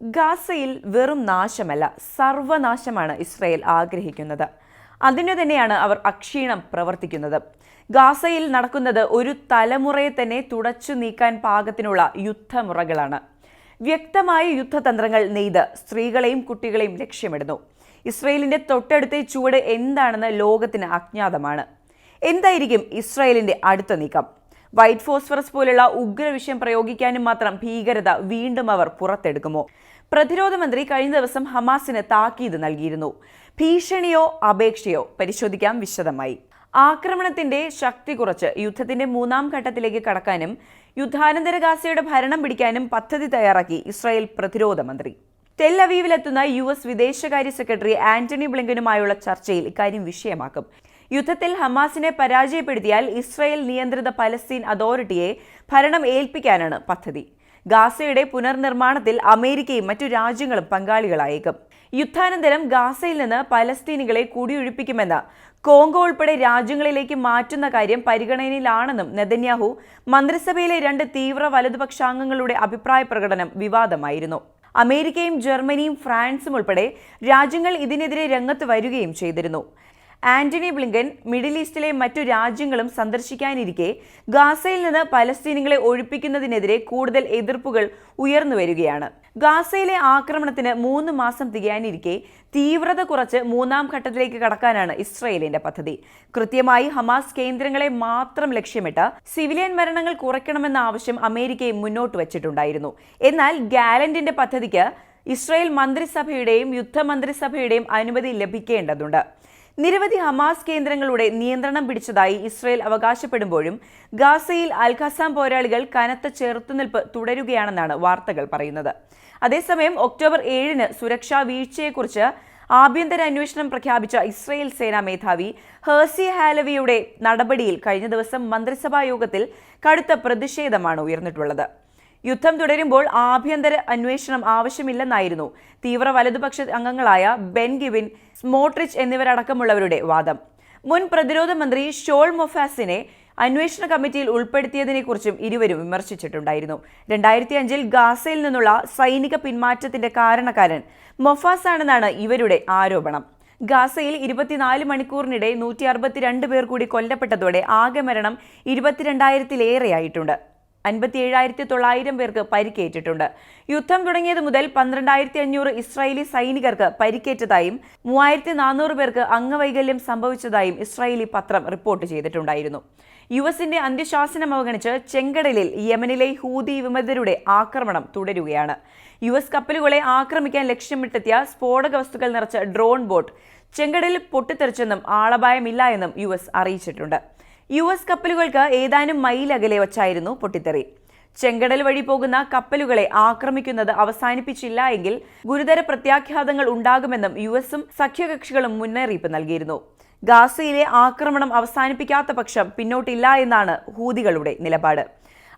ഗാസയിൽ വെറും നാശമല്ല സർവനാശമാണ് ഇസ്രയേൽ ആഗ്രഹിക്കുന്നത്. അതിനു തന്നെയാണ് അവർ അക്ഷീണം പ്രവർത്തിക്കുന്നത്. ഗാസയിൽ നടക്കുന്നത് ഒരു തലമുറയെ തന്നെ തുടച്ചു നീക്കാൻ പാകത്തിനുള്ള യുദ്ധമുറകളാണ്. വ്യക്തമായ യുദ്ധതന്ത്രങ്ങൾ നെയ്ത് സ്ത്രീകളെയും കുട്ടികളെയും ലക്ഷ്യമിടുന്നു. ഇസ്രയേലിന്റെ തൊട്ടടുത്ത ചുവട് എന്താണെന്ന് ലോകത്തിന് അജ്ഞാതമാണ്. എന്തായിരിക്കും ഇസ്രയേലിന്റെ അടുത്ത നീക്കം? വൈറ്റ് ഫോസ്ഫറസ് പോലുള്ള ഉഗ്രവിഷയം പ്രയോഗിക്കാനും മാത്രം ഭീകരത വീണ്ടും അവർ പുറത്തെടുക്കുമോ? പ്രതിരോധ മന്ത്രി കഴിഞ്ഞ ദിവസം ഹമാസിന് താക്കീത് നൽകിയിരുന്നു. ഭീഷണിയോ അപേക്ഷയോ പരിശോധിക്കാം വിശദമായി. ആക്രമണത്തിന്റെ ശക്തി കുറച്ച് യുദ്ധത്തിന്റെ മൂന്നാം ഘട്ടത്തിലേക്ക് കടക്കാനും യുദ്ധാനന്തര ഗാസയുടെ ഭരണം പിടിക്കാനും പദ്ധതി തയ്യാറാക്കി ഇസ്രായേൽ പ്രതിരോധ മന്ത്രി. ടെൽ അവീവിലെത്തുന്ന യു എസ് വിദേശകാര്യ സെക്രട്ടറി ആന്റണി ബ്ലിങ്കനുമായുള്ള ചർച്ചയിൽ ഇക്കാര്യം വിഷയമാക്കും. യുദ്ധത്തിൽ ഹമാസിനെ പരാജയപ്പെടുത്തിയാൽ ഇസ്രയേൽ നിയന്ത്രിത പലസ്തീൻ അതോറിറ്റിയെ ഭരണം ഏൽപ്പിക്കാനാണ് പദ്ധതി. ഗാസയുടെ പുനർനിർമ്മാണത്തിൽ അമേരിക്കയും മറ്റു രാജ്യങ്ങളും പങ്കാളികളായേക്കും. യുദ്ധാനന്തരം ഗാസയിൽ നിന്ന് പലസ്തീനികളെ കുടിയൊഴിപ്പിക്കുമെന്ന് കോങ്കോ ഉൾപ്പെടെ രാജ്യങ്ങളിലേക്ക് മാറ്റുന്ന കാര്യം പരിഗണനയിലാണെന്നും നെതന്യാഹു മന്ത്രിസഭയിലെ രണ്ട് തീവ്ര വലതുപക്ഷാംഗങ്ങളുടെ അഭിപ്രായ പ്രകടനം വിവാദമായിരുന്നു. അമേരിക്കയും ജർമ്മനിയും ഫ്രാൻസും ഉൾപ്പെടെ രാജ്യങ്ങൾ ഇതിനെതിരെ രംഗത്ത് വരികയും ചെയ്തിരുന്നു. ആന്റണി ബ്ലിങ്കൻ മിഡിൽ ഈസ്റ്റിലെ മറ്റു രാജ്യങ്ങളും സന്ദർശിക്കാനിരിക്കെ ഗാസയിൽ നിന്ന് പലസ്തീനികളെ ഒഴിപ്പിക്കുന്നതിനെതിരെ കൂടുതൽ എതിർപ്പുകൾ ഉയർന്നു വരികയാണ്. ഗാസയിലെ ആക്രമണത്തിന് മൂന്ന് മാസം തികയാനിരിക്കെ തീവ്രത കുറച്ച് മൂന്നാം ഘട്ടത്തിലേക്ക് കടക്കാനാണ് ഇസ്രയേലിന്റെ പദ്ധതി. കൃത്യമായി ഹമാസ് കേന്ദ്രങ്ങളെ മാത്രം ലക്ഷ്യമിട്ട് സിവിലിയൻ മരണങ്ങൾ കുറയ്ക്കണമെന്ന ആവശ്യം അമേരിക്കയെ മുന്നോട്ട് വച്ചിട്ടുണ്ടായിരുന്നു. എന്നാൽ ഗാലന്റിന്റെ പദ്ധതിക്ക് ഇസ്രയേൽ മന്ത്രിസഭയുടെയും യുദ്ധമന്ത്രിസഭയുടെയും അനുമതി ലഭിക്കേണ്ടതുണ്ട്. നിരവധി ഹമാസ് കേന്ദ്രങ്ങളുടെ നിയന്ത്രണം പിടിച്ചതായി ഇസ്രയേൽ അവകാശപ്പെടുമ്പോഴും ഗാസയിൽ അൽഖസാം പോരാളികൾ കനത്ത ചെറുത്തുനിൽപ്പ് തുടരുകയാണെന്നാണ് വാർത്തകൾ പറയുന്നത്. അതേസമയം ഒക്ടോബർ ഏഴിന് സുരക്ഷാ വീഴ്ചയെക്കുറിച്ച് ആഭ്യന്തര അന്വേഷണം പ്രഖ്യാപിച്ച ഇസ്രയേൽ സേനാ മേധാവി ഹേഴ്സി ഹാലവിയുടെ നടപടിയിൽ കഴിഞ്ഞ ദിവസം മന്ത്രിസഭാ യോഗത്തിൽ കടുത്ത പ്രതിഷേധമാണ് ഉയർന്നിട്ടുള്ളത്. യുദ്ധം തുടരുമ്പോൾ ആഭ്യന്തര അന്വേഷണം ആവശ്യമില്ലെന്നായിരുന്നു തീവ്ര വലതുപക്ഷ അംഗങ്ങളായ ബെൻ ഗിവിൻ സ്മോട്രിച്ച് എന്നിവരടക്കമുള്ളവരുടെ വാദം. മുൻ പ്രതിരോധ മന്ത്രി ഷോൾ മൊഫാസിനെ അന്വേഷണ കമ്മിറ്റിയിൽ ഉൾപ്പെടുത്തിയതിനെക്കുറിച്ചും ഇരുവരും വിമർശിച്ചിട്ടുണ്ടായിരുന്നു. രണ്ടായിരത്തി അഞ്ചിൽ ഗാസയിൽ നിന്നുള്ള സൈനിക പിന്മാറ്റത്തിന്റെ കാരണക്കാരൻ മൊഫാസ് ആണെന്നാണ് ഇവരുടെ ആരോപണം. ഗാസയിൽ ഇരുപത്തിനാല് മണിക്കൂറിനിടെ നൂറ്റി അറുപത്തിരണ്ട് പേർ കൂടി കൊല്ലപ്പെട്ടതോടെ ആകെ മരണം ഇരുപത്തിരണ്ടായിരത്തിലേറെയായിട്ടുണ്ട്. അൻപത്തി ഏഴായിരത്തി തൊള്ളായിരം പേർക്ക് പരിക്കേറ്റിട്ടുണ്ട്. യുദ്ധം തുടങ്ങിയത് മുതൽ പന്ത്രണ്ടായിരത്തി അഞ്ഞൂറ് ഇസ്രായേലി സൈനികർക്ക് പരിക്കേറ്റതായും മൂവായിരത്തി നാനൂറ് പേർക്ക് അംഗവൈകല്യം സംഭവിച്ചതായും ഇസ്രായേലി പത്രം റിപ്പോർട്ട് ചെയ്തിട്ടുണ്ടായിരുന്നു. യു എസിന്റെ അന്ത്യശാസനം അവഗണിച്ച് ചെങ്കടലിൽ യമനിലെ ഹൂതി വിമതരുടെ ആക്രമണം തുടരുകയാണ്. യു എസ് കപ്പലുകളെ ആക്രമിക്കാൻ ലക്ഷ്യമിട്ടെത്തിയ സ്ഫോടക വസ്തുക്കൾ നിറച്ച ഡ്രോൺ ബോട്ട് ചെങ്കടലിൽ പൊട്ടിത്തെറിച്ചെന്നും ആളപായമില്ല എന്നും യു എസ് അറിയിച്ചിട്ടുണ്ട്. യു എസ് കപ്പലുകൾക്ക് ഏതാനും മൈൽ അകലെ വച്ചായിരുന്നു പൊട്ടിത്തെറി. ചെങ്കടൽ വഴി പോകുന്ന കപ്പലുകളെ ആക്രമിക്കുന്നത് അവസാനിപ്പിച്ചില്ല എങ്കിൽ ഗുരുതര പ്രത്യാഘാതങ്ങൾ ഉണ്ടാകുമെന്നും യു എസും സഖ്യകക്ഷികളും മുന്നറിയിപ്പ് നൽകിയിരുന്നു. ഗാസയിലെ ആക്രമണം അവസാനിപ്പിക്കാത്ത പക്ഷം പിന്നോട്ടില്ല എന്നാണ് ഹൂതികളുടെ നിലപാട്.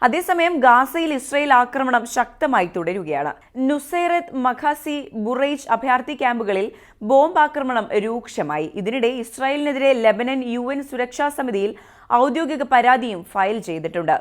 അതേസമയം ഗാസയിൽ ഇസ്രയേൽ ആക്രമണം ശക്തമായി തുടരുകയാണ്. നുസൈറത്ത് മഖാസി ബുറൈജ് അഭയാർത്ഥി ക്യാമ്പുകളിൽ ബോംബ് ആക്രമണം രൂക്ഷമായി. ഇതിനിടെ ഇസ്രായേലിനെതിരെ ലെബനൻ യു സുരക്ഷാ സമിതിയിൽ ഔദ്യോഗിക പരാതിയും ഫയൽ ചെയ്തിട്ടുണ്ട്.